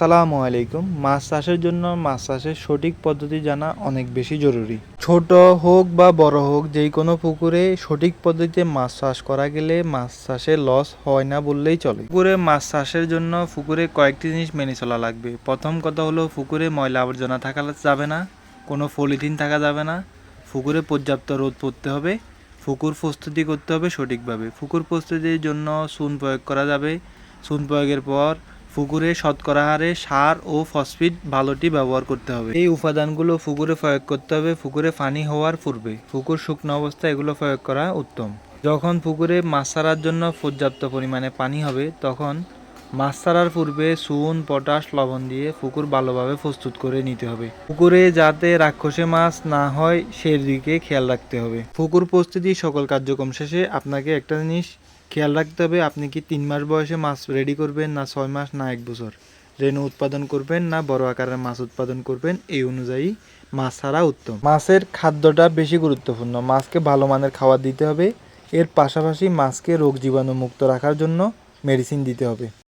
সালামু আলাইকুম। মাছ চাষের জন্য মাছ চাষের সঠিক পদ্ধতি জানা অনেক বেশি জরুরি। ছোট হোক বা বড় হোক যেই কোনো পুকুরে সঠিক পদ্ধতিতে মাছ চাষ করা গেলে মাছ চাষে লস হয় না বললেই চলে। পুকুরে মাছ চাষের জন্য পুকুরে কয়েকটি জিনিস মেনে চলা লাগবে। প্রথম কথা হলো, পুকুরে ময়লা আবর্জনা থাকা যাবে না, কোনো পলিথিন থাকা যাবে না, পুকুরে পর্যাপ্ত রোদ পড়তে হবে, পুকুর প্রস্তুতি করতে হবে সঠিকভাবে। পুকুর প্রস্তুতির জন্য চুন প্রয়োগ করা যাবে। চুন প্রয়োগের পর পুকুরে শতকরা হারে সার ও ফসফেট ভালোটি ব্যবহার করতে হবে। এই উপাদানগুলো পুকুরে প্রয়োগ করতে হবে পুকুরে পানি হওয়ার পূর্বে। পুকুর শুকনো অবস্থায় এগুলো প্রয়োগ করা উত্তম। যখন পুকুরে মাছ ছাড়ার জন্য পর্যাপ্ত পরিমাণে পানি হবে, তখন মাছ ছাড়ার পূর্বে চুন পটাশ, লবণ দিয়ে পুকুর ভালোভাবে প্রস্তুত করে নিতে হবে। পুকুরে যাতে রাক্ষসে মাছ না হয়, সেদিকে খেয়াল রাখতে হবে। পুকুর প্রস্তুতি সকল কার্যক্রম শেষে আপনাকে একটা জিনিস খেয়াল রাখতে হবে, আপনি কি তিন মাস বয়সে মাছ রেডি করবেন না ছয় মাস না এক বছর? রেণু উৎপাদন করবেন না বড় আকারের মাছ উৎপাদন করবেন, এই অনুযায়ী মাছ ছাড়া উত্তম। মাছের খাদ্যটা বেশি গুরুত্বপূর্ণ, মাছকে ভালো মানের খাবার দিতে হবে, এর পাশাপাশি মাছকে রোগ জীবাণু মুক্ত রাখার জন্য মেডিসিন দিতে হবে।